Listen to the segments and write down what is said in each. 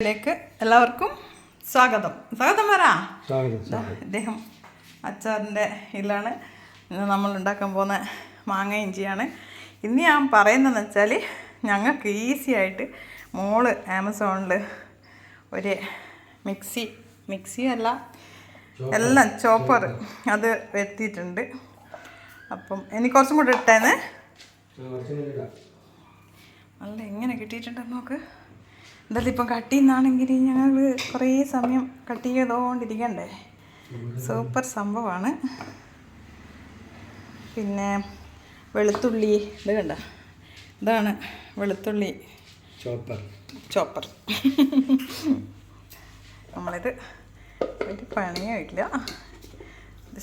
ിലേക്ക് എല്ലാവർക്കും സ്വാഗതം. സ്വാഗതം വരാ ഇദ്ദേഹം അച്ചാറിന്റെ ഇതിലാണ് ഇന്ന് നമ്മൾ ഉണ്ടാക്കാൻ പോകുന്ന മാങ്ങ ഇഞ്ചിയാണ്. ഇന്ന് ഞാൻ പറയുന്നതെന്ന് വെച്ചാൽ ഞങ്ങൾക്ക് ഈസി ആയിട്ട് മോൾ ആമസോണിൽ ഒരു മിക്സി മിക്സി അല്ല എല്ലാം ചോപ്പർ അത് എത്തിയിട്ടുണ്ട് അപ്പം എനിക്ക് കുറച്ചും കൂടെ ഇട്ടേന്ന് അല്ല എങ്ങനെ കിട്ടിയിട്ടുണ്ടെന്ന് നോക്ക്. എന്തായാലും ഇപ്പം കട്ട് ചെയ്യുന്നതാണെങ്കിൽ ഞങ്ങൾ കുറേ സമയം കട്ട് ചെയ്തുകൊണ്ടിരിക്കണ്ടേ? സൂപ്പർ സംഭവമാണ്. പിന്നെ വെളുത്തുള്ളി ഇത് കണ്ട? ഇതാണ് വെളുത്തുള്ളി. ചോപ്പർ. ചോപ്പർ. നമ്മളിത് ഒരു പണിയോ ഇല്ല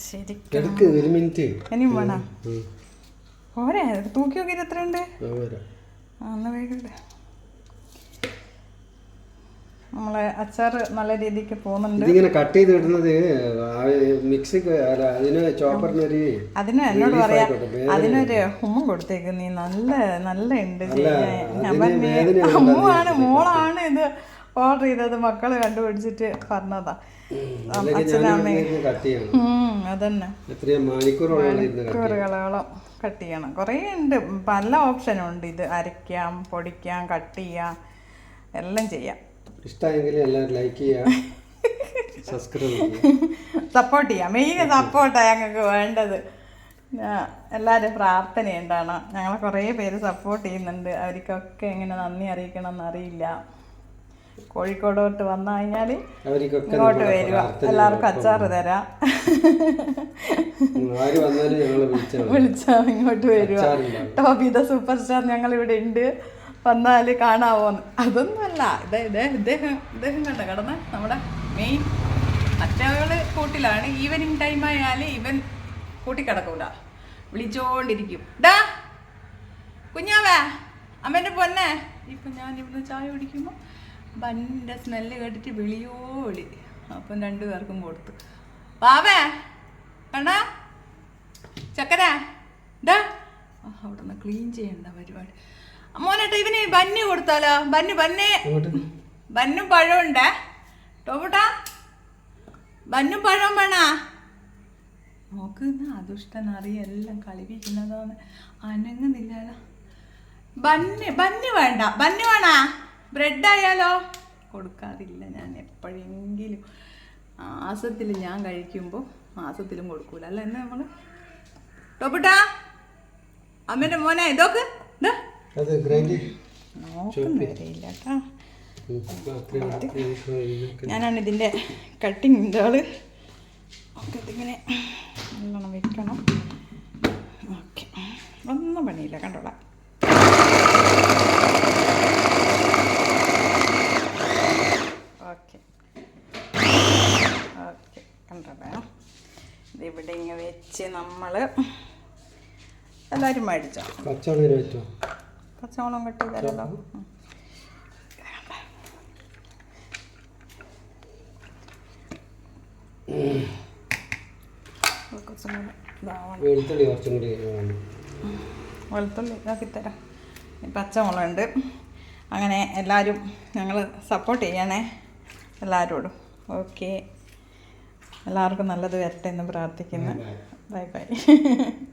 ശരിക്കും വേണം? പോരെ തൂക്കി നോക്കിയിട്ട് എത്ര ഉണ്ട് എന്നാ വേഗം. നമ്മളെ അച്ചാർ നല്ല രീതിക്ക് പോകുന്നുണ്ട്. ഇതിങ്ങനെ കട്ട് ചെയ്ത് ഇടുന്നത് മിക്സി അതിന് അതിന് എന്നോട് പറയാ അതിനൊരു ഉമ്മ കൊടുത്തേക്ക് നീ നല്ല നല്ല ഉണ്ട് അമ്മുവാണ് മോളാണ് ഇത് ഓർഡർ ചെയ്തത് മക്കൾ കണ്ടുപിടിച്ചിട്ട് പറഞ്ഞതാ. അല്ലെങ്കിൽ ഞാൻ കട്ട് ചെയ്യണം. കൊറേ അതന്നെ. എത്രയോ മണിക്കൂറോളം ഇരുന്ന് cut കുറുകളോളം കട്ട് ചെയ്യണം. കുറേ ഉണ്ട് പല ഓപ്ഷനും ഉണ്ട്. ഇത് അരയ്ക്കാം പൊടിക്കാം കട്ട് ചെയ്യാം എല്ലാം ചെയ്യാം. ഇഷ്ടമെങ്കിൽ എല്ലാവരും ലൈക്ക് ചെയ്യുക സബ്സ്ക്രൈബ് ചെയ്യുക സപ്പോർട്ട് ചെയ്യാം. മെയിൻ സപ്പോർട്ടാണ് ഞങ്ങൾക്ക് വേണ്ടത്. എല്ലാവരും പ്രാർത്ഥനയുണ്ടാണ് ഞങ്ങളെ കുറേ പേര് സപ്പോർട്ട് ചെയ്യുന്നുണ്ട്. അവർക്കൊക്കെ എങ്ങനെ നന്ദി അറിയിക്കണം എന്നറിയില്ല കോഴിക്കോടോട്ട് വന്നു കഴിഞ്ഞാൽ ഇങ്ങോട്ട് വരിക. എല്ലാവർക്കും അച്ചാറ് തരാം. വിളിച്ചാൽ ഇങ്ങോട്ട് വരിക. ടോബിത സൂപ്പർ സ്റ്റാർ ഞങ്ങൾ ഇവിടെ ഉണ്ട്. വന്നാൽ കാണാവോന്ന്. അതൊന്നുമല്ല. ഇതേ ഇതേ ഇദ്ദേഹം ഇദ്ദേഹം കണ്ട? കടന്ന് നമ്മുടെ മെയിൻ മറ്റവൾ കൂട്ടിലാണ്. ഈവനിങ് ടൈം ആയാൽ ഇവൻ കൂട്ടിക്കിടക്കൂല. വിളിച്ചോണ്ടിരിക്കും. ഡാ കുഞ്ഞാവേ അമ്മേന്റെ പൊന്നെ. ഇപ്പം ഞാൻ ഇവിടുന്ന് ചായ കുടിക്കുമ്പോൾ ബന്റെ സ്മെല്ല് കേട്ടിട്ട് വിളിയോ വിളി അപ്പം രണ്ടു പേർക്കും കൊടുത്തു. വാവേ കണ്ണാ ചക്കരാ ഡാ. അവിടെ നിന്ന് ക്ലീൻ ചെയ്യണ്ട പരിപാടി. മോനേട്ടാ ഇവന് ബന്നി കൊടുത്താലോ? ബന്നു ബന്നെ. ബന്നും പഴവും ഉണ്ടേ ടോപൂട്ടാ ബന്നും പഴവും വേണാ? നോക്കുന്ന അതുഷ്ടൻ അറിയ എല്ലാം കളിപ്പിക്കുന്നതാണ്. അനങ്ങുന്നില്ലല്ലോ. ബന്ന് ബന്ന് വേണ്ട. ബന്ന് വേണാ? ബ്രെഡ് ആയാലോ കൊടുക്കാറില്ല ഞാൻ എപ്പോഴെങ്കിലും. മാസത്തിൽ ഞാൻ കഴിക്കുമ്പോൾ മാസത്തിലും കൊടുക്കൂല. അല്ല എന്ന് നമ്മൾ ടോപ്പിട്ടാ അമ്മേന്റെ മോനെ ഇതൊക്കെ. ഇതാ അത് ഗ്രൈൻഡ് നോക്കുന്ന വരെയില്ല കേട്ടോ ഞാനാണ് ഇതിന്റെ കട്ടിങ് ആൾ. ഒക്കെ ഇതിങ്ങനെ നല്ലോണം വെക്കണം. ഓക്കെ. ഒന്നും പണിയില്ല കണ്ടോളാം. ഓക്കെ. ഓക്കെ. കണ്ടോളാം. ഇതിവിടെ ഇങ്ങനെ വെച്ച് നമ്മൾ എല്ലാവരും മേടിച്ചോ? കച്ചവടം പറ്റുമോ പച്ചമുളകും കട്ട് ചെയ്താലോ ഉം. ഇത് കുറച്ചും വെളുത്തുള്ളി കുറച്ചും കൂടി വെളുത്തുള്ളി ഈ പച്ചമുളകുണ്ട്. അങ്ങനെ എല്ലാവരും ഞങ്ങൾ സപ്പോർട്ട് ചെയ്യണേ. എല്ലാവരോടും ഓക്കെ എല്ലാവർക്കും നല്ലത് വരട്ടെ എന്ന് പ്രാർത്ഥിക്കുന്നു. Bye bye.